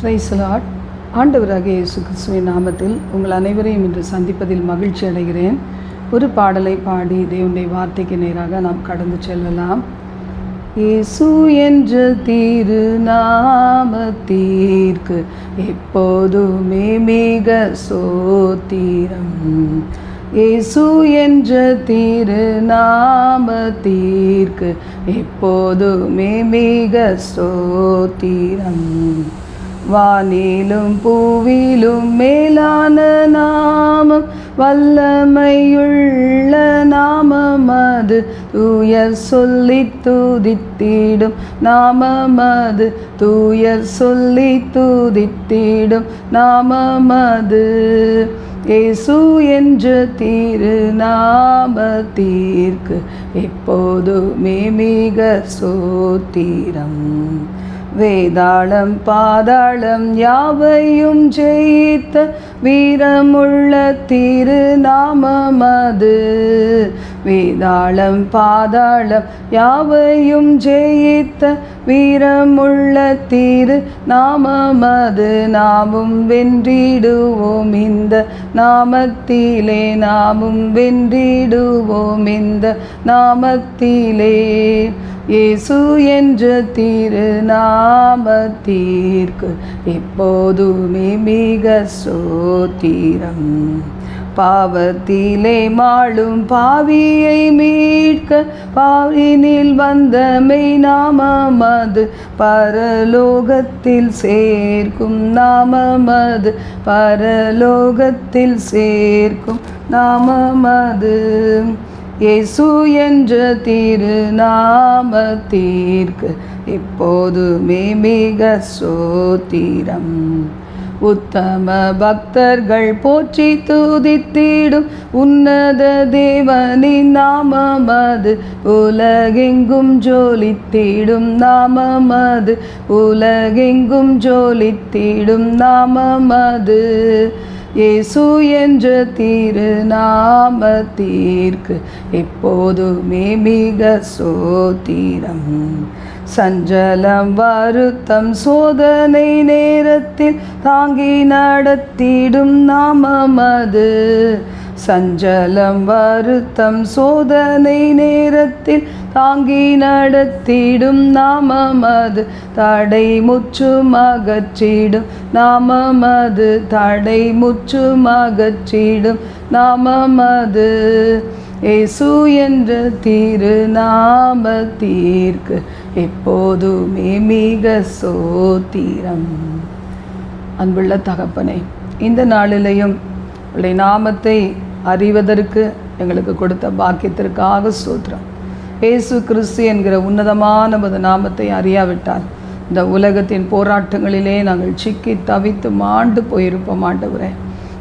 பிரைசலாட் ஆண்டவராக இயேசு கிறிஸ்துவின் நாமத்தில் உங்கள் அனைவரையும் இன்று சந்திப்பதில் மகிழ்ச்சி அடைகிறேன். ஒரு பாடலை பாடி தேவனுடைய வார்த்தைக்கு நேராக நாம் கடந்து செல்லலாம். இயேசு என்ற திரு நாமத்தீர்க்கு எப்போதுமே மிக சோத்திரம். இயேசு என்ற திரு நாமத்தீர்க்கு எப்போதுமே மிக சோத்திரம். வானிலும் பூவிலும் மேலான நாமம் வல்லமையுள்ள நாமம் அது. தூயர் சொல்லி துதித்திடும் நாமம் அது. தூயர் சொல்லி துதித்திடும் நாமம் அது. இயேசு என்ற திரு நாமத்தீர்க்கு எப்போதுமே மிக சோத்திரம். வேதாளம் பாதாளம் யாவையும் ஜெயித்த வீரமுள்ள திருநாமம் அது வேதாளம் பாதாளம் யாவையும் ஜெயித்த வீரமுள்ள திரு அது நாமும் வென்றிடுவோம் இந்த நாமத்திலே நாமும் வென்றிடுவோம் இந்த நாமத்திலே. இயேசு என்ற திரு நாமத்தீர்க்கு எப்போதுமே மிக சோத்திரம். பாவத்திலே மாளும் பாவியை மீட்க பாவினில் வந்த மெய் நாமமது பரலோகத்தில் சேர்க்கும் நாமமது பரலோகத்தில் சேர்க்கும் நாமமது இயேசு என்ற திரு நாமத்தீர்க்கு எப்போதுமே மிக சோத்திரம். உத்தம பக்தர்கள் போற்றி துதித்திடும் உன்னத தேவனின் நாமம் அது உலகெங்கும் ஜோலித்திடும் நாமம் அது உலகெங்கும் ஜோலித்திடும் நாமம் அது இயேசு என்ற திரு நாமத்தீர்க்கு எப்போதுமே மிக சோத்திரம். சஞ்சலம் வருத்தம் சோதனை நேரத்தில் தாங்கி நடத்திடும் நாமமது சஞ்சலம் வருத்தம் சோதனை நேரத்தில் தாங்கி நடத்திடும் நாமமது தடை முற்றும் அகற்றிடும் நாமமது தடை முற்றும் அகற்றிடும் நாமமது இயேசு என்ற திரு நாமத்தீர்க்கு எப்போதுமே மிக சோத்திரம். அன்புள்ள தகப்பனை இந்த நாளிலையும் உடைய நாமத்தை அறிவதற்கு எங்களுக்கு கொடுத்த பாக்கியத்திற்காக சோத்திரம். இயேசு கிறிஸ்து என்கிற உன்னதமான நமது நாமத்தை அறியாவிட்டால் இந்த உலகத்தின் போராட்டங்களிலே நாங்கள் சிக்கி தவித்து மாண்டு போயிருப்போம் ஆண்டவரே.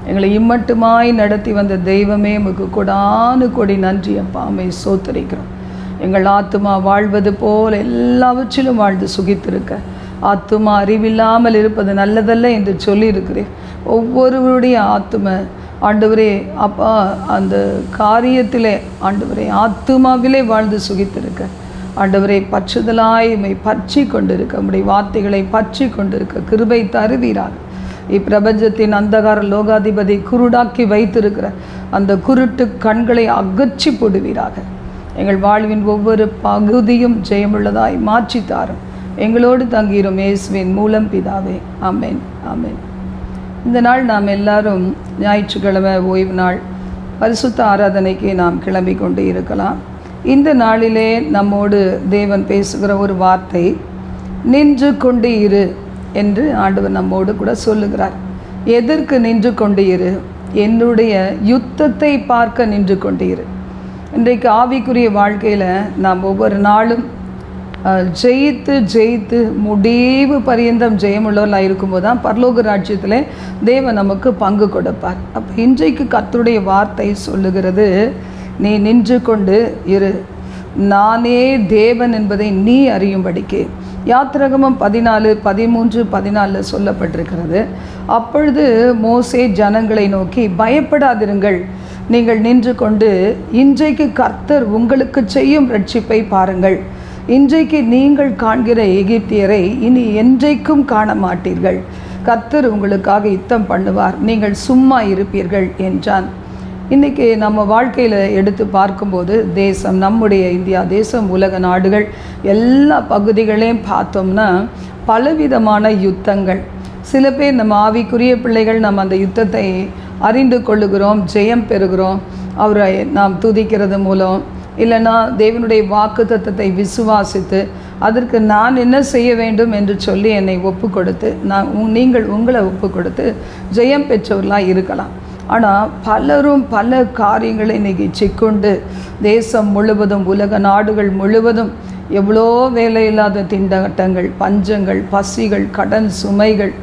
எங்களை இம்மட்டுமாய் நடத்தி வந்த தெய்வமே உமக்கு கொடானு கொடி நன்றி அப்பாமை சோத்தரிக்கிறோம். எங்கள் ஆத்துமா வாழ்வது போல் எல்லாவற்றிலும் வாழ்ந்து சுகித்திருக்க ஆத்துமா அறிவில்லாமல் இருப்பது நல்லதல்ல என்று சொல்லியிருக்கிறேன். ஒவ்வொருவருடைய ஆத்தும ஆண்டவரே அப்பா அந்த காரியத்திலே ஆண்டவரே ஆத்துமாவிலே வாழ்ந்து சுகித்திருக்க. ஆண்டவரை பற்றுதலாய் உம்மை பற்றி கொண்டிருக்க. உம்முடைய வார்த்தைகளை பற்றி கொண்டிருக்க. கிருபை தருவீரார் இப்பிரபஞ்சத்தின் அந்தகார லோகாதிபதி குருடாக்கி வைத்திருக்கிற அந்த குருட்டு கண்களை அகற்றி போடுவீராக. எங்கள் வாழ்வின் ஒவ்வொரு பகுதியும் ஜெயமுள்ளதாய் மாற்றித்தாரும். எங்களோடு தங்கிரும் இயேசுவின் மூலம் பிதாவே. அமேன் அமேன் இந்த நாள் நாம் எல்லாரும் ஞாயிற்றுக்கிழமை ஓய்வு நாள். பரிசுத்த ஆராதனைக்கு நாம் கிளம்பி கொண்டு இருக்கலாம். இந்த நாளிலே நம்மோடு தேவன் பேசுகிற ஒரு வார்த்தை நின்று கொண்டு இரு என்று ஆண்டவர் நம்மோடு கூட சொல்லுகிறார். எதற்கு நின்று கொண்டு இரு? என்னுடைய யுத்தத்தை பார்க்க நின்று கொண்டு இரு. இன்றைக்கு ஆவிக்குரிய வாழ்க்கையில் நாம் ஒவ்வொரு நாளும் ஜெயித்து ஜெயித்து முடிவு பரியந்தம் ஜெயமுள்ளவர்களாக இருக்கும்போது தான் பரலோக ராஜ்யத்தில் தேவன் நமக்கு பங்கு கொடுப்பார். அப்போ இன்றைக்கு கர்த்தருடைய வார்த்தை சொல்லுகிறது நீ நின்று கொண்டு இரு. நானே தேவன் என்பதை நீ அறியும்படிக்கு. யாத்திரகமம் பதினாலு பதிமூன்று பதினாலில் சொல்லப்பட்டிருக்கிறது. அப்பொழுது மோசே ஜனங்களை நோக்கி பயப்படாதிருங்கள். நீங்கள் நின்று கொண்டு இன்றைக்கு கர்த்தர் உங்களுக்கு செய்யும் ரட்சிப்பை பாருங்கள். இன்றைக்கு நீங்கள் காண்கிற எகிப்தியரை இனி என்றைக்கும் காண மாட்டீர்கள் கத்தர் உங்களுக்காக யுத்தம் பண்ணுவார். நீங்கள் சும்மா இருப்பீர்கள் என்றான். இன்றைக்கி நம்ம வாழ்க்கையில் எடுத்து பார்க்கும்போது தேசம் நம்முடைய இந்தியா தேசம் உலக நாடுகள் எல்லா பகுதிகளையும் பார்த்தோம்னா பலவிதமான யுத்தங்கள். சில பேர் நம்ம ஆவிக்குரிய பிள்ளைகள் நம்ம அந்த யுத்தத்தை அறிந்து கொள்ளுகிறோம் ஜெயம் பெறுகிறோம். அவரை நாம் துதிக்கிறது மூலம் இல்லைன்னா தேவனுடைய வாக்கு தத்தத்தை விசுவாசித்து அதற்கு நான் என்ன செய்ய வேண்டும் என்று சொல்லி என்னை ஒப்பு கொடுத்து நான் நீங்கள் உங்களை ஒப்பு கொடுத்து ஜெயம் பெற்றவர்களாக இருக்கலாம். ஆனால் பலரும் பல காரியங்களை இன்றைக்கி சிக்கொண்டு தேசம் முழுவதும் உலக நாடுகள் முழுவதும் எவ்வளோ வேலையில்லாத திண்டாட்டங்கள் பஞ்சங்கள் பசிகள் கடன் சுமைகள்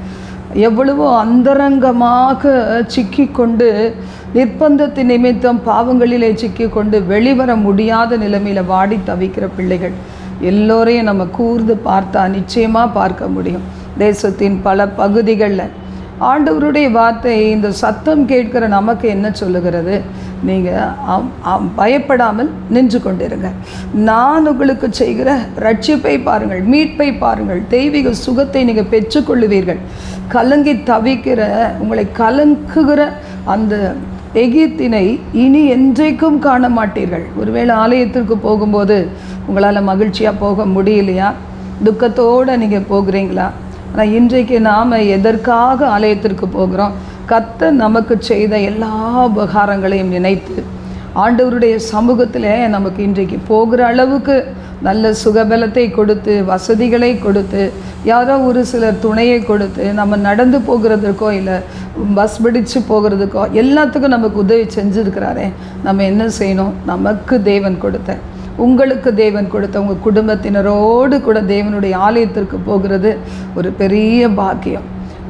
எவ்வளவோ அந்தரங்கமாக சிக்கிக்கொண்டு நிர்பந்தத்தின் நிமித்தம் பாவங்களிலே சிக்கிக்கொண்டு வெளிவர முடியாத நிலைமையில் வாடி தவிக்கிற பிள்ளைகள் எல்லோரையும் நம்ம கூர்ந்து பார்த்தா நிச்சயமாக பார்க்க முடியும். தேசத்தின் பல பகுதிகளில் ஆண்டவருடைய வார்த்தை இந்த சத்தம் கேட்கிற நமக்கு என்ன சொல்லுகிறது? நீங்கள் பயப்படாமல் நின்று கொண்டிருங்க. நான் உங்களுக்கு செய்கிற ரட்சிப்பை பாருங்கள் மீட்பை பாருங்கள் தெய்வீக சுகத்தை நீங்கள் பெற்றுக்கொள்ளுவீர்கள். கலங்கி தவிக்கிற உங்களை கலங்குகிற அந்த எகிப்தினை இனி என்றைக்கும் காண மாட்டீர்கள். ஒருவேளை ஆலயத்திற்கு போகும்போது உங்களால் மகிழ்ச்சியாக போக முடியலையா? துக்கத்தோடு நீங்கள் போகிறீங்களா? ஆனால் இன்றைக்கு நாம் எதற்காக ஆலயத்திற்கு போகிறோம்? கத்த நமக்கு செய்த எல்லா உபகாரங்களையும் நினைத்து ஆண்டவருடைய சமூகத்தில் நமக்கு இன்றைக்கு போகிற அளவுக்கு நல்ல சுகபலத்தை கொடுத்து வசதிகளை கொடுத்து யாரோ ஒரு சிலர் துணையை கொடுத்து நம்ம நடந்து போகிறதுக்கோ இல்லை பஸ் பிடிச்சு போகிறதுக்கோ எல்லாத்துக்கும் நமக்கு உதவி செஞ்சுருக்கிறாரே. நம்ம என்ன செய்யணும்? நமக்கு தேவன் கொடுத்த உங்களுக்கு தேவன் கொடுத்த உங்கள் குடும்பத்தினரோடு கூட தேவனுடைய ஆலயத்திற்கு போகிறது ஒரு பெரிய பாக்கியம்.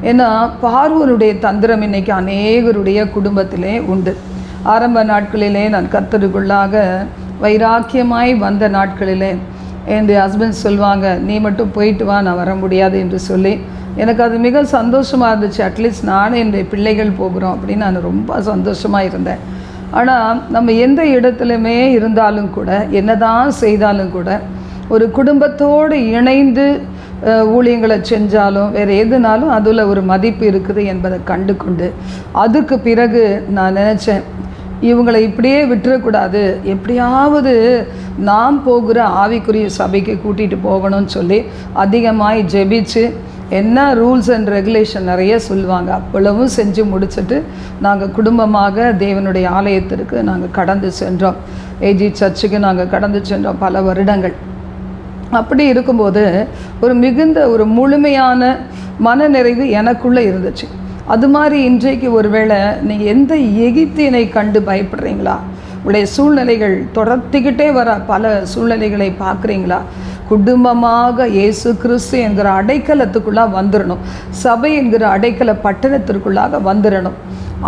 ஏன்னா பார்வனுடைய தந்திரம் இன்னைக்கு அநேகருடைய குடும்பத்திலே உண்டு. ஆரம்ப நாட்களிலே நான் கத்தருக்குள்ளாக வைராக்கியமாய் வந்த நாட்களிலே என் ஹஸ்பண்ட் சொல்லுவாங்க நீ மட்டும் போயிட்டு வா நான் வர முடியாது என்று சொல்லி. எனக்கு அது மிக சந்தோஷமாக இருந்துச்சு. அட்லீஸ்ட் நானும் என்னுடைய பிள்ளைகள் போகிறோம் அப்படின்னு நான் ரொம்ப சந்தோஷமாக இருந்தேன். ஆனால் நம்ம எந்த இடத்துலையுமே இருந்தாலும் கூட என்னதான் செய்தாலும் கூட ஒரு குடும்பத்தோடு இணைந்து ஊழியங்களை செஞ்சாலும் வேறு எதுனாலும் அதில் ஒரு மதிப்பு இருக்குது என்பதை கண்டு கொண்டு அதுக்கு பிறகு நான் நினச்சேன் இவங்களை இப்படியே விட்டுறக்கூடாது. எப்படியாவது நாம் போகிற ஆவிக்குரிய சபைக்கு கூட்டிகிட்டு போகணும்னு சொல்லி அதிகமாய் ஜெபிச்சு என்ன ரூல்ஸ் அண்ட் ரெகுலேஷன் நிறைய சொல்லுவாங்க. அவ்வளவும் செஞ்சு முடிச்சுட்டு நாங்கள் குடும்பமாக தேவனுடைய ஆலயத்திற்கு நாங்கள் கடந்து சென்றோம். ஏஜி சர்ச்சுக்கு நாங்கள் கடந்து சென்றோம் பல வருடங்கள். அப்படி இருக்கும்போது ஒரு மிகுந்த ஒரு முழுமையான மனநிறைவு எனக்குள்ளே இருந்துச்சு. அது மாதிரி இன்றைக்கு ஒருவேளை நீங்கள் எந்த எகிப்தியனை கண்டு பயப்படுறீங்களா? உடைய சூழ்நிலைகள் தொடர்த்திக்கிட்டே வர பல சூழ்நிலைகளை பார்க்குறீங்களா? குடும்பமாக இயேசு கிறிஸ்து என்கிற அடைக்கலத்துக்குள்ளாக வந்துடணும் சபை என்கிற அடைக்கல பட்டணத்திற்குள்ளாக வந்துடணும்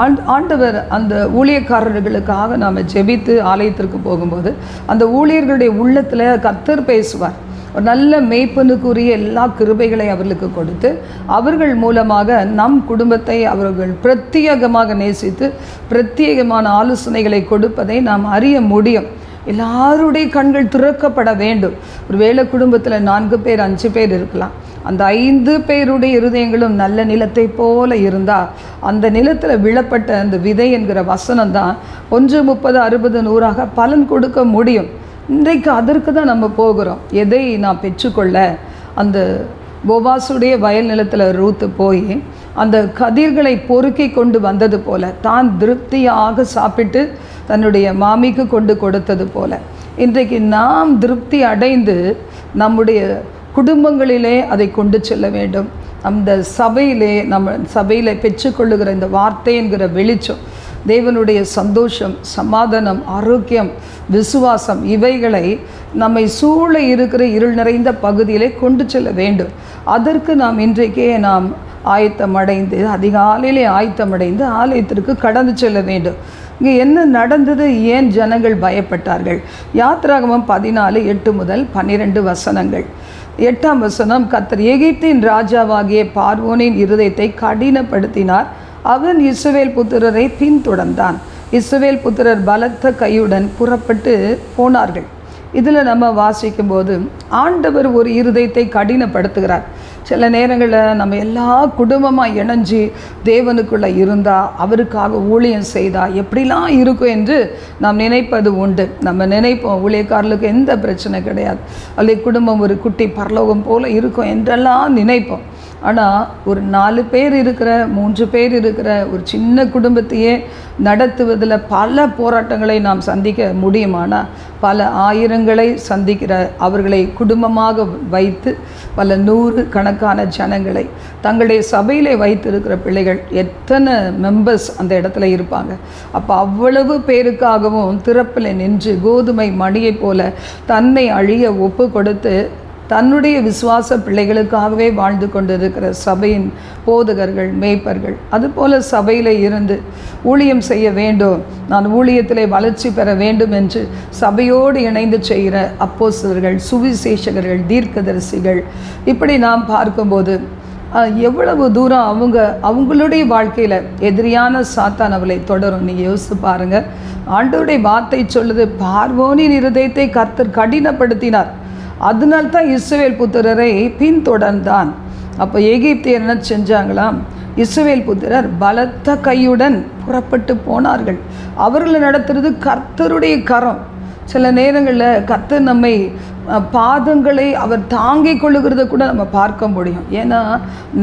ஆண்டு ஆண்டவர் அந்த ஊழியக்காரர்களுக்காக நாம் ஜெபித்து ஆலயத்திற்கு போகும்போது அந்த ஊழியர்களுடைய உள்ளத்தில் கத்தர் பேசுவார். ஒரு நல்ல மேய்ப்பனுக்குரிய எல்லா கிருபைகளை அவர்களுக்கு கொடுத்து அவர்கள் மூலமாக நம் குடும்பத்தை அவர்கள் பிரத்யேகமாக நேசித்து பிரத்யேகமான ஆலோசனைகளை கொடுப்பதை நாம் அறிய முடியும். எல்லாருடைய கண்கள் திறக்கப்பட வேண்டும். ஒரு வேளை குடும்பத்தில் நான்கு பேர் அஞ்சு பேர் இருக்கலாம். அந்த ஐந்து பேருடைய இருதயங்களும் நல்ல நிலத்தை போல இருந்தால் அந்த நிலத்தில் விழப்பட்ட அந்த விதை என்கிற வசனம் தான் ஒன்று முப்பது அறுபது நூறாக பலன் கொடுக்க முடியும். இன்றைக்கு அதற்கு தான் நம்ம போகிறோம். எதை நான் பெற்றுக்கொள்ள? அந்த போவாசுடைய வயல் நிலத்தில் ரூத்து போய் அந்த கதிர்களை பொறுக்கி கொண்டு வந்தது போல தான் திருப்தியாக சாப்பிட்டு தன்னுடைய மாமிக்கு கொண்டு கொடுத்தது போல. இன்றைக்கு நாம் திருப்தி அடைந்து நம்முடைய குடும்பங்களிலே அதை கொண்டு செல்ல வேண்டும். அந்த சபையிலே நம்ம சபையில் பெற்றுக்கொள்ளுகிற இந்த வார்த்தை என்கிற வெளிச்சம் தேவனுடைய சந்தோஷம் சமாதானம் ஆரோக்கியம் விசுவாசம் இவைகளை நம்மை சூழ இருக்கிற இருள் நிறைந்த பகுதியிலே கொண்டு செல்ல வேண்டும். அதற்கு நாம் இன்றைக்கே நாம் ஆயத்தமடைந்து அதிகாலையிலே ஆயத்தமடைந்து ஆலயத்திற்கு கடந்து செல்ல வேண்டும். இங்கே என்ன நடந்தது? ஏன் ஜனங்கள் பயப்பட்டார்கள்? யாத்ராகமம் பதினாலு எட்டு முதல் பன்னிரெண்டு வசனங்கள். எட்டாம் வசனம் கத்தர் எகிப்தின் ராஜாவாகிய பார்வோனின் இருதயத்தை கடினப்படுத்தினார். அவன் இஸ்ரவேல் புத்திரரை பின்தொடர்ந்தான். இசுவேல் புத்திரர் பலத்த கையுடன் புறப்பட்டு போனார்கள். இதில் நம்ம வாசிக்கும்போது ஆண்டவர் ஒரு இருதயத்தை கடினப்படுத்துகிறார். சில நேரங்களில் நம்ம எல்லா குடும்பமாக இணைஞ்சு தேவனுக்குள்ளே இருந்தால் அவருக்காக ஊழியம் செய்தால் எப்படிலாம் இருக்கும் என்று நாம் நினைப்பது உண்டு. நம்ம நினைப்போம் ஊழியக்காரர்களுக்கு எந்த பிரச்சனை கிடையாது. அல்லது குடும்பம் ஒரு குட்டி பரலோகம் போல் இருக்கும் என்றெல்லாம் நினைப்போம். ஆனால் ஒரு நாலு பேர் இருக்கிற மூன்று பேர் இருக்கிற ஒரு சின்ன குடும்பத்தையே நடத்துவதில் பல போராட்டங்களை நாம் சந்திக்க முடியுமானா பல ஆயிரங்களை சந்திக்கிற அவர்களை குடும்பமாக வைத்து பல நூறு கணக்கான ஜனங்களை தங்களுடைய சபையிலே வைத்திருக்கிற பிள்ளைகள் எத்தனை மெம்பர்ஸ் அந்த இடத்துல இருப்பாங்க. அப்போ அவ்வளவு பேருக்காகவும் திறப்பில் நின்று கோதுமை மணியைப் போல தன்னை அழிய ஒப்பு கொடுத்து தன்னுடைய விசுவாச பிள்ளைகளுக்காகவே வாழ்ந்து கொண்டிருக்கிற சபையின் போதகர்கள் மேய்ப்பர்கள். அதுபோல சபையில் இருந்து ஊழியம் செய்ய வேண்டும். நான் ஊழியத்திலே வளர்ச்சி பெற வேண்டும் என்று சபையோடு இணைந்து செய்கிற அப்போசர்கள் சுவிசேஷகர்கள் தீர்க்கதரிசிகள். இப்படி நாம் பார்க்கும்போது எவ்வளவு தூரம் அவங்க அவங்களுடைய வாழ்க்கையில் எதிரியான சாத்தான் அவளை தொடரும். நீங்கள் யோசித்து பாருங்கள் ஆண்டோடைய வார்த்தை சொல்லுது பார்வோனின் இருதயத்தை கர்த்தர் கடினப்படுத்தினார். அதனால்தான் இஸ்ரவேல் புத்திரரை பின்தொடர்ந்தான். அப்போ எகிப்தியர் என்ன செஞ்சாங்களாம்? இஸ்ரவேல் புத்திரர் பலத்த கையுடன் புறப்பட்டு போனார்கள். அவர்களை நடத்துறது கர்த்தருடைய கரம். சில நேரங்களில் கர்த்தர் நம்மை பாதங்களை அவர் தாங்கி கொள்ளுகிறத கூட நம்ம பார்க்க முடியும். ஏன்னா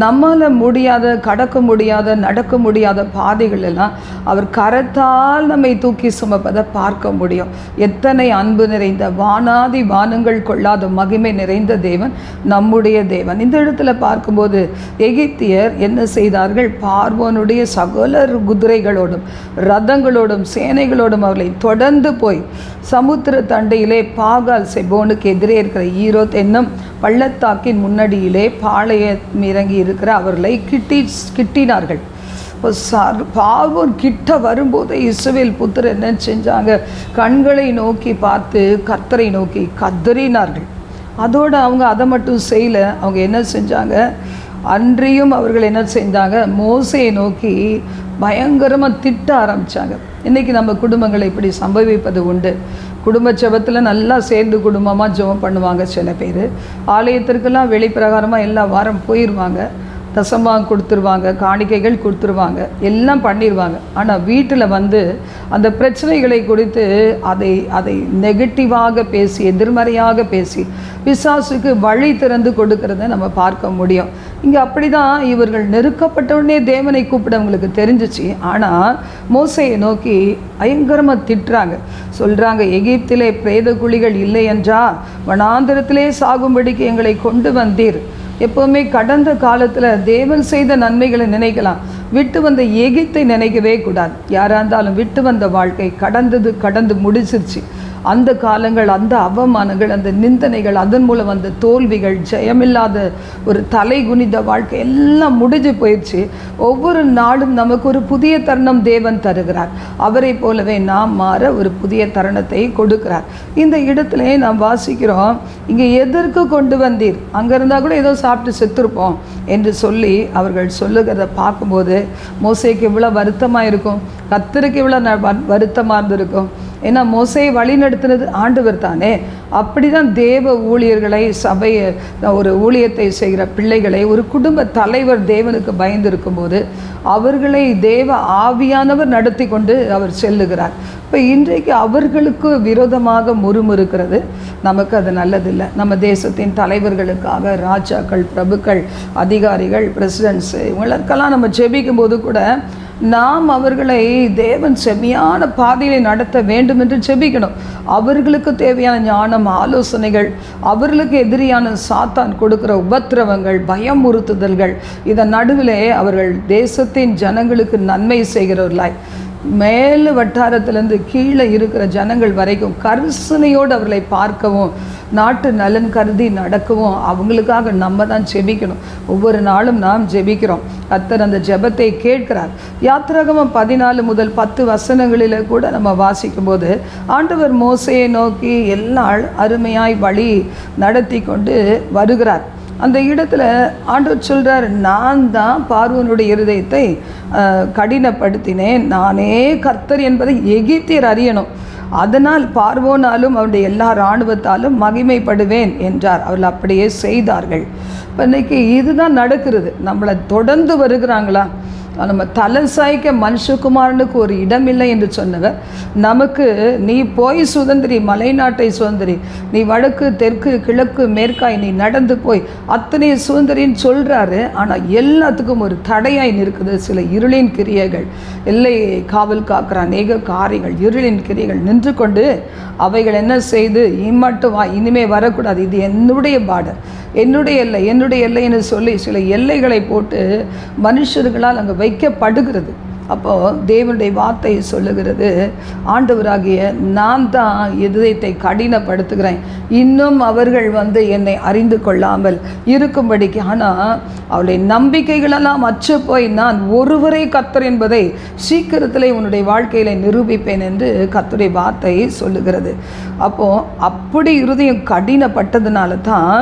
நம்மளை முடியாத கடக்க முடியாத நடக்க முடியாத பாதைகள் எல்லாம் அவர் கரத்தால் நம்மை தூக்கி சுமப்பதை பார்க்க முடியும். எத்தனை அன்பு நிறைந்த வானாதி வானங்கள் கொள்ளாத மகிமை நிறைந்த தேவன் நம்முடைய தேவன். இந்த இடத்துல பார்க்கும்போது எகிப்தியர் என்ன செய்தார்கள்? பார்வோனுடைய சகல குதிரைகளோடும் ரதங்களோடும் சேனைகளோடும் அவர்களை தொடர்ந்து போய் சமுத்திர தண்டையிலே பாகால் செபோனுக்கு எதிரே இருக்கிற ஈரோத் என்னும் பள்ளத்தாக்கின் முன்னடியிலே பாளையம் இறங்கி இருக்கிற அவர்களை கிட்டி கிட்டினார்கள். இப்போ சார் பார்வோன் கிட்ட வரும்போது இஸ்ரவேல் புத்தர் என்ன செஞ்சாங்க? கண்களை நோக்கி பார்த்து கத்தரை நோக்கி கதறினார்கள். அதோடு அவங்க அதை மட்டும் செய்யல. அவங்க என்ன செஞ்சாங்க? அன்றியும் அவர்கள் என்ன செஞ்சாங்க? மோசையை நோக்கி பயங்கரமாக திட்ட ஆரம்பித்தாங்க இன்றைக்கி நம்ம குடும்பங்களை இப்படி சம்பவிப்பது உண்டு. குடும்ப ஜெபத்தில் நல்லா சேர்ந்து குடும்பமாக ஜெபம் பண்ணுவாங்க சில பேர். ஆலயத்திற்கெல்லாம் வெளிப்பிரகாரமாக எல்லா வாரம் போயிடுவாங்க தசமாக கொடுத்துருவாங்க காணிக்கைகள் கொடுத்துருவாங்க எல்லாம் பண்ணிடுவாங்க ஆனால் வீட்டில் வந்து அந்த பிரச்சனைகளை குறித்து அதை அதை நெகட்டிவாக பேசி எதிர்மறையாக பேசி பிசாசுக்கு வழி திறந்து கொடுக்கறத நம்ம பார்க்க முடியும். இங்கே அப்படி தான் இவர்கள் நெருக்கப்பட்ட உடனே தேவனை கூப்பிடவங்களுக்கு தெரிஞ்சிச்சு. ஆனால் மோசையை நோக்கி பயங்கரமாக திட்டுறாங்க. சொல்கிறாங்க எகிப்திலே பிரேத குழிகள் இல்லை என்றா வனாந்திரத்திலே சாகும்படிக்கு எங்களை கொண்டு வந்தீர். எப்போவுமே கடந்த காலத்தில் தேவன் செய்த நன்மைகளை நினைக்கலாம். விட்டு வந்த எகிப்தை நினைக்கவே கூடாது. யாராக இருந்தாலும் விட்டு வந்த வாழ்க்கை கடந்தது கடந்து முடிச்சிருச்சு அந்த காலங்கள் அந்த அவமானங்கள் அந்த நிந்தனைகள் அதன் மூலம் வந்த தோல்விகள் ஜெயமில்லாத ஒரு தலை குனிந்த வாழ்க்கை எல்லாம் முடிஞ்சு போயிடுச்சு. ஒவ்வொரு நாளும் நமக்கு ஒரு புதிய தருணம் தேவன் தருகிறார். அவரை போலவே நாம் மாற ஒரு புதிய தருணத்தை கொடுக்கிறார். இந்த இடத்துல நாம் வாசிக்கிறோம் இங்கே எதற்கு கொண்டு வந்தீர்? அங்கே இருந்தால் கூட ஏதோ சாப்பிட்டு செத்துருப்போம் என்று சொல்லி அவர்கள் சொல்லுகிறத பார்க்கும்போது மோசைக்கு இவ்வளோ வருத்தமாக இருக்கும் கத்தருக்கு இவ்வளோ ந- வருத்தமாக இருந்திருக்கும். ஏன்னா மோசையை வழி நடத்துனது ஆண்டவர் தானே. அப்படி தான் தேவ ஊழியர்களை சபையை ஒரு ஊழியத்தை செய்கிற பிள்ளைகளை ஒரு குடும்ப தலைவர் தேவனுக்கு பயந்து இருக்கும்போது அவர்களை தேவ ஆவியானவர் நடத்தி கொண்டு அவர் செல்லுகிறார். இப்போ இன்றைக்கு அவர்களுக்கு விரோதமாக முறுமுறுக்கிறது. நமக்கு அது நல்லதில்லை. நம்ம தேசத்தின் தலைவர்களுக்காக ராஜாக்கள் பிரபுக்கள் அதிகாரிகள் பிரசிடென்ட்ஸு இவங்களுக்கெல்லாம் நம்ம ஜெபிக்கும் போது கூட நாம் அவர்களை தேவன் செம்மையான பாதையை நடத்த வேண்டும் என்று செபிக்கணும். அவர்களுக்கு தேவையான ஞானம் ஆலோசனைகள் அவர்களுக்கு எதிரியான சாத்தான் கொடுக்குற உபத்திரவங்கள் பயமுறுத்துதல்கள் இதன் நடுவிலே அவர்கள் தேசத்தின் ஜனங்களுக்கு நன்மை செய்கிறவர்களாய். மேலு வட்டாரத்திலேருந்து கீழே இருக்கிற ஜனங்கள் வரைக்கும் கரிசனையோடு அவர்களை பார்க்கவும் நாட்டு நலன் கருதி நடக்கவும் அவங்களுக்காக நம்ம தான் ஜெபிக்கணும். ஒவ்வொரு நாளும் நாம் ஜெபிக்கிறோம். கத்தர் அந்த ஜெபத்தை கேட்கிறார். யாத்திரகமம் பதினாலு முதல் பத்து வசனங்களில் கூட நம்ம வாசிக்கும்போது ஆண்டவர் மோசையை நோக்கி எல்லா அருமையாய் வழி நடத்தி கொண்டு வருகிறார். அந்த இடத்துல ஆண்டவர் சொல்கிறார் நான் தான் பார்வனுடைய இருதயத்தை கடினப்படுத்தினேன். நானே கர்த்தர் என்பதை எகிப்தியர் அறியணும். அதனால் பார்வோனாலும் அவருடைய எல்லா இராணுவத்தாலும் மகிமைப்படுவேன் என்றார். அவர்கள் அப்படியே செய்தார்கள். இப்போ இன்னைக்கு இதுதான் நடக்கிறது. நம்மளை தொடர்ந்து வருகிறாங்களா? நம்ம தலை சாய்க்க மனுஷகுமாரனுக்கு ஒரு இடம் இல்லை என்று சொன்னவர். நமக்கு நீ போய் சுதந்திரி மலைநாட்டை சுதந்திரி. நீ வடக்கு தெற்கு கிழக்கு மேற்காய் நீ நடந்து போய். அத்தனை சுதந்திரின்னு சொல்கிறாரு ஆனால் எல்லாத்துக்கும் ஒரு தடையாய் நிற்குது சில இருளின் கிரியைகள். எல்லை காவல் காக்கிற அநேக காரியங்கள் இருளின் கிரியைகள் நின்று கொண்டு அவைகள் என்ன செய்து இம்மட்டும் வா இனிமே வரக்கூடாது. இது என்னுடைய பாடர் என்னுடைய எல்லை என்னுடைய எல்லைன்னு சொல்லி சில எல்லைகளை போட்டு மனுஷர்களால் அங்கே வைக்கப்படுகிறது. அப்போது தேவனுடைய வார்த்தை சொல்லுகிறது ஆண்டவராகிய நான் தான் இதயத்தை கடினப்படுத்துகிறேன். இன்னும் அவர்கள் வந்து என்னை அறிந்து கொள்ளாமல் இருக்கும்படிக்கு ஆனால் அவளுடைய நம்பிக்கைகளெல்லாம் அச்சு போய் நான் ஒருவரே கத்தர் என்பதை சீக்கிரத்தில் உன்னுடைய வாழ்க்கையில் நிரூபிப்பேன் என்று கத்துடைய வார்த்தை சொல்லுகிறது. அப்போது அப்படி இருதயம் கடினப்பட்டதுனால தான்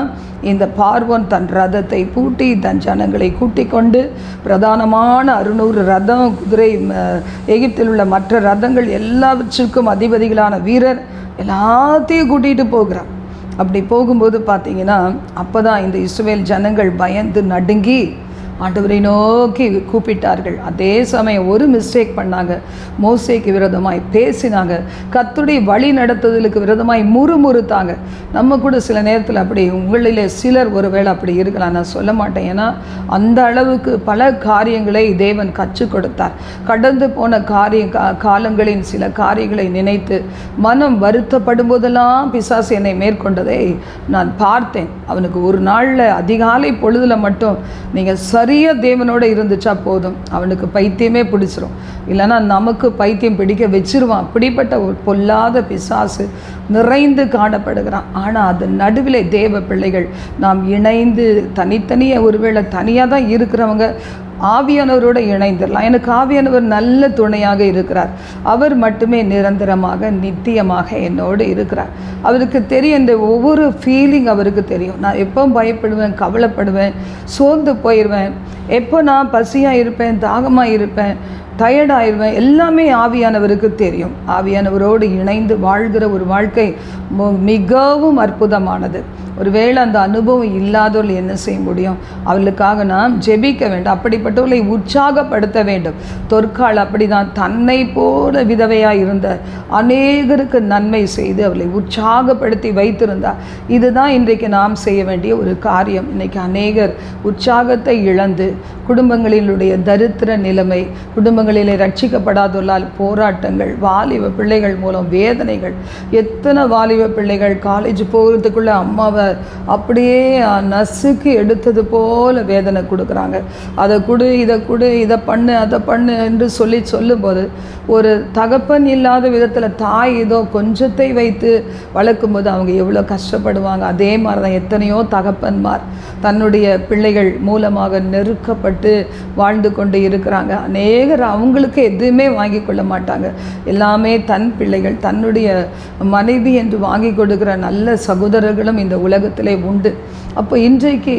இந்த பார்வன் தன் ரதத்தை பூட்டி தன் ஜனங்களை கூட்டிக் கொண்டு பிரதானமான அறுநூறு ரதம் குதிரை எகிப்தில் உள்ள மற்ற ரதங்கள் எல்லாவற்றிற்கும் அதிபதிகளான வீரர் எல்லாத்தையும் கூட்டிகிட்டு போகிறார். அப்படி போகும்போது பார்த்தீங்கன்னா அப்போ தான் இந்த இஸ்ரேல் ஜனங்கள் பயந்து நடுங்கி ஆண்டவரை நோக்கி கூப்பிட்டார்கள். அதே சமயம் ஒரு மிஸ்டேக் பண்ணாங்க. மோசைக்கு விரோதமாய் பேசினாங்க. கத்துடைய வழி நடத்துதலுக்கு விரோதமாய் முறுமுறுத்தாங்க. நம்ம கூட சில நேரத்தில் அப்படி உங்களிலே சிலர் ஒருவேளை அப்படி இருக்கலாம். நான் சொல்ல மாட்டேன். ஏன்னா அந்த அளவுக்கு பல காரியங்களை தேவன் கற்றுக் கொடுத்தார். கடந்து போன காரிய கா- காலங்களின் சில காரியங்களை நினைத்து மனம் வருத்தப்படும் போதெல்லாம் பிசாசு என்னை மேற்கொண்டதை நான் பார்த்தேன். அவனுக்கு ஒரு நாளில் அதிகாலை பொழுதுல மட்டும் நீங்கள் சரியாக தேவனோட இருந்துச்சா போதும். அவனுக்கு பைத்தியமே பிடிச்சிரும். இல்லைன்னா நமக்கு பைத்தியம் பிடிக்க வச்சிருவான். அப்படிப்பட்ட ஒரு பொல்லாத பிசாசு நிறைந்து காணப்படுகிறான். ஆனால் அது நடுவில் தேவ பிள்ளைகள். நாம் இணைந்து தனித்தனியாக ஒருவேளை தனியாக தான் இருக்கிறவங்க ஆவியானவரோடு இணைந்துடலாம் எனக்கு ஆவியானவர் நல்ல துணையாக இருக்கிறார். அவர் மட்டுமே நிரந்தரமாக நித்தியமாக என்னோடு இருக்கிறார். அவருக்கு தெரியும் இந்த ஒவ்வொரு ஃபீலிங் அவருக்கு தெரியும். நான் எப்போ பயப்படுவேன் கவலைப்படுவேன் சோர்ந்து போயிடுவேன் எப்போ நான் பசியாக இருப்பேன் தாகமாக இருப்பேன் டயர்டாயிருவேன் எல்லாமே ஆவியானவருக்கு தெரியும். ஆவியானவரோடு இணைந்து வாழ்கிற ஒரு வாழ்க்கை மிகவும் அற்புதமானது. ஒருவேளை அந்த அனுபவம் இல்லாதவர்கள் என்ன செய்ய முடியும்? அவர்களுக்காக நாம் ஜெபிக்க வேண்டும். அப்படிப்பட்டவர்களை உற்சாகப்படுத்த வேண்டும். தொற்கால் அப்படிதான் தன்னை போல விதவையாக இருந்த அநேகருக்கு நன்மை செய்து அவர்களை உற்சாகப்படுத்தி வைத்திருந்தார். இதுதான் இன்றைக்கு நாம் செய்ய வேண்டிய ஒரு காரியம். இன்னைக்கு அநேகர் உற்சாகத்தை இழந்து குடும்பங்களினுடைய தரித்திர நிலைமை குடும்ப குடும்பங்களிலே ரட்சிக்கப்படாதொல்லால் போராட்டங்கள் வாலிப பிள்ளைகள் மூலம் வேதனைகள் எத்தனை வாலிப பிள்ளைகள் காலேஜ் போகிறதுக்குள்ள அம்மாவை அப்படியே நசுக்கு எடுத்தது போல வேதனை கொடுக்குறாங்க. அதை கொடு இதை கொடு இதை பண்ணு அதை பண்ணு என்று சொல்லி சொல்லும்போது ஒரு தகப்பன் இல்லாத விதத்தில் தாய் ஏதோ கொஞ்சத்தை வைத்து வளர்க்கும்போது அவங்க எவ்வளோ கஷ்டப்படுவாங்க. அதே மாதிரி தான் எத்தனையோ தகப்பன்மார் தன்னுடைய பிள்ளைகள் மூலமாக நெருக்கப்பட்டு வாழ்ந்து கொண்டு இருக்கிறாங்க. அநேகர் அவங்களுக்கு எதுவுமே வாங்கி கொள்ள மாட்டாங்க. எல்லாமே தன் பிள்ளைகள் தன்னுடைய மனைவி என்று வாங்கி கொடுக்கிற நல்ல சகோதரர்களும் இந்த உலகத்திலே உண்டு. அப்போ இன்றைக்கு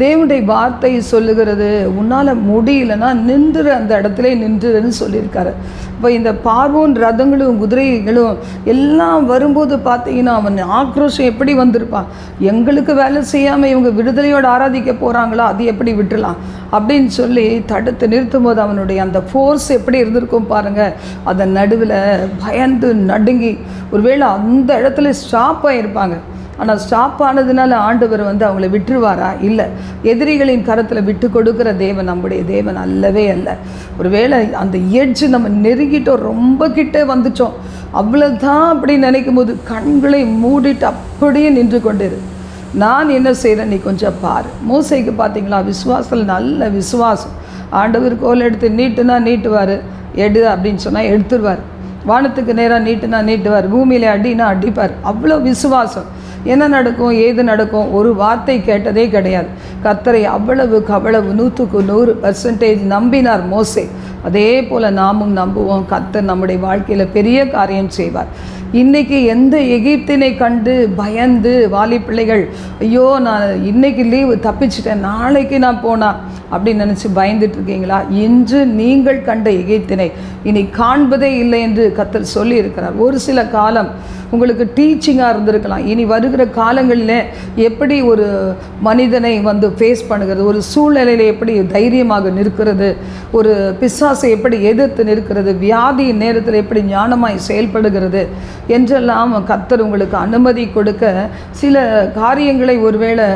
தேவனுடைய வார்த்தை சொல்லுகிறது உன்னால் முடியலன்னா நின்று அந்த இடத்துல நின்றுன்னு சொல்லியிருக்காரு. இப்போ இந்த பார்வோன் ரதங்களும் குதிரைகளும் எல்லாம் வரும்போது பார்த்தீங்கன்னா அவன் ஆக்ரோஷம் எப்படி வந்திருப்பான்? எங்களுக்கு வேலை செய்யாமல் இவங்க விடுதலையோடு ஆராதிக்க போகிறாங்களோ அது எப்படி விட்டுலாம் அப்படின்னு சொல்லி தடுத்து நிறுத்தும் போது அவனுடைய அந்த ஃபோர்ஸ் எப்படி இருந்திருக்கும் பாருங்கள் அதன் நடுவில் பயந்து நடுங்கி ஒருவேளை அந்த இடத்துல ஸ்டாப் ஆகியிருப்பாங்க ஆனால் ஸ்டாப் ஆனதுனால ஆண்டவர் வந்து அவங்கள விட்டுருவாரா? இல்லை. எதிரிகளின் கரத்தில் விட்டு கொடுக்குற தேவன் நம்முடைய தேவன் அல்லவே அல்ல. ஒருவேளை அந்த எட்ஜ் நம்ம நெருங்கிட்டோம் ரொம்ப கிட்டே வந்துட்டோம். அவ்வளோதான் அப்படி நினைக்கும் போது கண்களை மூடிட்டு அப்படியே நின்று கொண்டிரு. நான் என்ன செய்கிறேன் நீ கொஞ்சம் பாரு. மூசைக்கு பார்த்தீங்களா? விசுவாசத்தில் நல்ல விசுவாசம். ஆண்டவர் கோல் எடுத்து நீட்டுனா நீட்டுவார். எடு அப்படின்னு சொன்னால் எடுத்துருவார். வானத்துக்கு நேராக நீட்டுனா நீட்டுவார். பூமியில் அடினா அடிப்பார். அவ்வளோ விசுவாசம். என்ன நடக்கும்? ஏது நடக்கும்? ஒரு வார்த்தை கேட்டதே கிடையாது. கத்தரை அவ்வளவுக்கு அவ்வளவு நூற்றுக்கு நூறு பர்சன்டேஜ் நம்பினார் மோசே. அதே போல் நாமும் நம்புவோம். கத்தர் நம்முடைய வாழ்க்கையில் பெரிய காரியம் செய்வார். இன்னைக்கு எந்த எகிப்தினை கண்டு பயந்து வாலி பிள்ளைகள் ஐயோ நான் இன்னைக்கு லீவு தப்பிச்சிட்டேன் நாளைக்கு நான் போனா? அப்படின்னு நினச்சி பயந்துட்டு இருக்கீங்களா? இன்று நீங்கள் கண்ட எகிப்தினை இனி காண்பதே இல்லை என்று கத்தர் சொல்லி இருக்கிறார் ஒரு சில காலம் உங்களுக்கு டீச்சிங்காக இருந்திருக்கலாம். இனி வருகிற காலங்களில் எப்படி ஒரு மனிதனை வந்து ஃபேஸ் பண்ணுகிறது? ஒரு சூழ்நிலையில் எப்படி தைரியமாக நிற்கிறது? ஒரு பிசாசை எப்படி எதிர்த்து நிற்கிறது? வியாதியின் நேரத்தில் எப்படி ஞானமாய் செயல்படுகிறது? என்றெல்லாம் கத்தர் உங்களுக்கு அனுமதி கொடுக்க சில காரியங்களை ஒருவேளை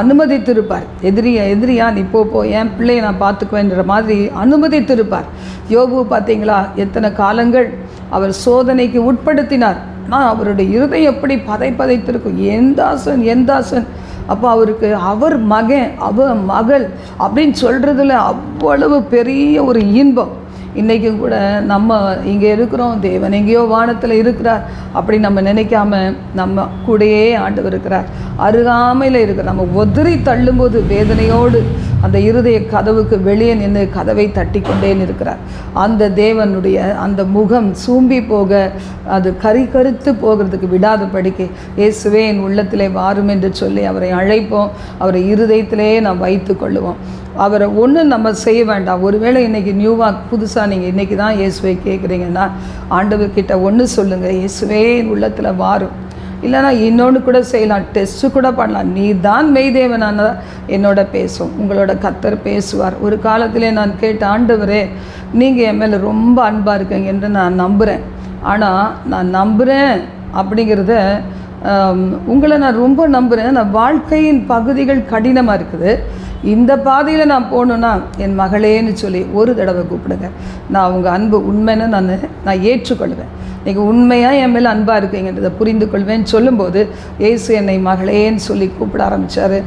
அனுமதித்திருப்பார். எதிரியா எதிரியா நீ போ போ என் பிள்ளையை நான் பார்த்துக்குவேன்ற மாதிரி அனுமதித்திருப்பார். யோபு பார்த்தீங்களா எத்தனை காலங்கள் அவர் சோதனைக்கு உட்படுத்தினார். ஆனால் அவருடைய இருதயம் எப்படி பதை பதைத்திருக்கும்? எந்தாசன் எந்தாசன் அப்போ அவருக்கு அவர் மகன் அவ மகள் அப்படின்னு சொல்கிறதுல அவ்வளவு பெரிய ஒரு இன்பம். இன்றைக்கும் கூட நம்ம இங்கே இருக்கிறோம் தேவன் எங்கேயோ வானத்தில் இருக்கிறார் அப்படி நம்ம நினைக்காம நம்ம கூடயே ஆண்டவர் இருக்கிறார். அருகாமையில் இருக்கிற நம்ம உதறி தள்ளும்போது வேதனையோடு அந்த இருதய கதவுக்கு வெளியே நின்று கதவை தட்டி கொண்டே இருக்கிறார் அந்த தேவனுடைய அந்த முகம் சூம்பி போக அது கறி கருத்து போகிறதுக்கு விடாதபடிக்கு இயேசுவே என் உள்ளத்திலே வாரும் என்று சொல்லி அவரை அழைப்போம். அவரை இருதயத்திலே நாம் வைத்து கொள்ளுவோம். அவரை ஒன்றும் நம்ம செய்ய வேண்டாம். ஒருவேளை இன்றைக்கி நியூவாக புதுசாக நீங்கள் இன்றைக்கி தான் இயேசுவை கேட்குறீங்கன்னா ஆண்டவர்கிட்ட ஒன்று சொல்லுங்கள் இயேசுவே உள்ளத்தில் வாரும். இல்லைனா இன்னொன்று கூட செய்யலாம். டெஸ்ட்டு கூட பண்ணலாம். நீ தான் மெய்தேவனான என்னோட பேசும். உங்களோட கத்தர் பேசுவார். ஒரு காலத்திலே நான் கேட்ட ஆண்டவரே நீங்கள் என் மேலே ரொம்ப அன்பாக இருக்கீங்க என்று நான் நம்புகிறேன் ஆனால் நான் நம்புகிறேன் அப்படிங்கிறத உங்களை நான் ரொம்ப நம்புகிறேன் நான் வாழ்க்கையின் பகுதிகள் கடினமாக இருக்குது. இந்த பாதையில் நான் போகணுன்னா என் மகளேன்னு சொல்லி ஒரு தடவை கூப்பிடுங்க. நான் உங்கள் அன்பு உண்மைன்னு நான் நான் ஏற்றுக்கொள்வேன். நீங்கள் உண்மையாக என் மேலே அன்பாக இருக்கீங்கன்றதை புரிந்து கொள்வேன்னு சொல்லும்போது இயேசு என்னை மகளேன்னு சொல்லி கூப்பிட ஆரம்பித்தார்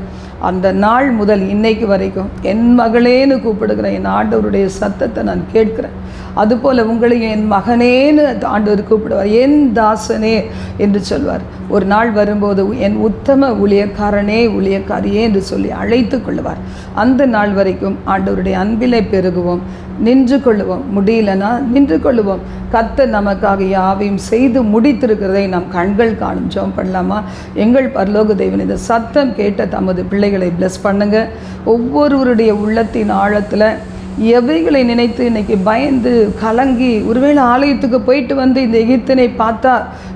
அந்த நாள் முதல் இன்னைக்கு வரைக்கும் என் மகளேன்னு கூப்பிடுகிற என் ஆண்டவருடைய சத்தத்தை நான் கேட்கிறேன். அதுபோல் உங்களையும் என் மகனேன்னு ஆண்டவர் கூப்பிடுவார். என் தாசனே என்று சொல்வார். ஒரு நாள் வரும்போது என் உத்தம ஊழியக்காரனே ஊழியக்காரியே என்று சொல்லி அழைத்து கொள்வார். அந்த நாள் வரைக்கும் ஆண்டவருடைய அன்பிலே பெருகுவோம். நின்று கொள்ளுவோம் முடியலனா நின்று கொள்ளுவோம் கத்த நமக்காக யாவையும் செய்து முடித்திருக்கிறதை நாம் கண்கள் காணும். ஜோம் பண்ணலாமா? எங்கள் பரலோக தேவன் இந்த சத்தம் கேட்ட தமது பிள்ளைகளை பிளஸ் பண்ணுங்க. ஒவ்வொருவருடைய உள்ளத்தின் ஆழத்தில் எவைகளை நினைத்து இன்னைக்கு பயந்து கலங்கி ஒருவேளை ஆலயத்துக்கு போயிட்டு வந்து இந்த எகிப்தினை பார்த்தா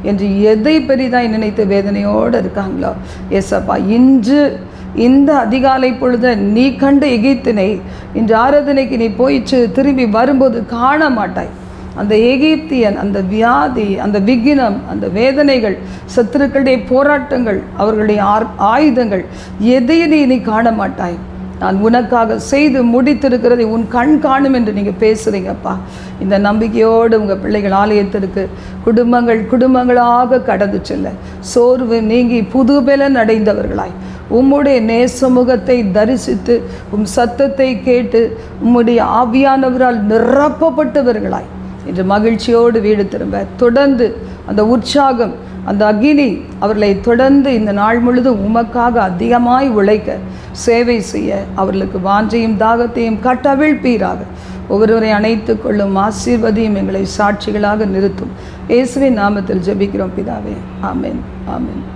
என்று எதை பெரிதாய் நினைத்து வேதனையோடு இருக்காங்களோ? எஸ்அப்பா இன்று இந்த அதிகாலை பொழுது நீ கண்ட எகிப்தினை இன்று ஆராதனைக்கு நீ போயிச்சு திரும்பி வரும்போது காண மாட்டாய் அந்த எகிப்தியன் அந்த வியாதி அந்த விகினம் அந்த வேதனைகள் சத்துருக்களுடைய போராட்டங்கள் அவர்களுடைய ஆர் ஆயுதங்கள் எதையும் நீ நீ காண மாட்டாய் நான் உனக்காக செய்து முடித்திருக்கிறதை உன் கண் காணும் என்று நீங்கள் பேசுகிறீங்கப்பா இந்த நம்பிக்கையோடு உங்கள் பிள்ளைகள் ஆலயத்திற்கு குடும்பங்கள் குடும்பங்களாக கடந்து செல்ல சோர்வு நீங்கி புதுபெலன் அடைந்தவர்களாய். உம்முடைய நேசமுகத்தை தரிசித்து உம் சத்தத்தை கேட்டு உம்முடைய ஆவியானவரால் நிரப்பப்பட்டவர்களாய். இன்று மகிழ்ச்சியோடு வீடு திரும்ப தொடர்ந்து அந்த உற்சாகம் அந்த அகினி அவர்களை தொடர்ந்து இந்த நாள் முழுதும் உமக்காக அதிகமாய் உழைக்க சேவை செய்ய அவர்களுக்கு வாஞ்சையும் தாகத்தையும் கட்டவிழ்ப்பீராக. ஒவ்வொருவரை அணைத்து கொள்ளும் ஆசீர்வதியும் எங்களை சாட்சிகளாக நிறுத்தும். இயேசுவின் நாமத்தில் ஜெபிக்கிறோம் பிதாவே. ஆமேன் ஆமேன்.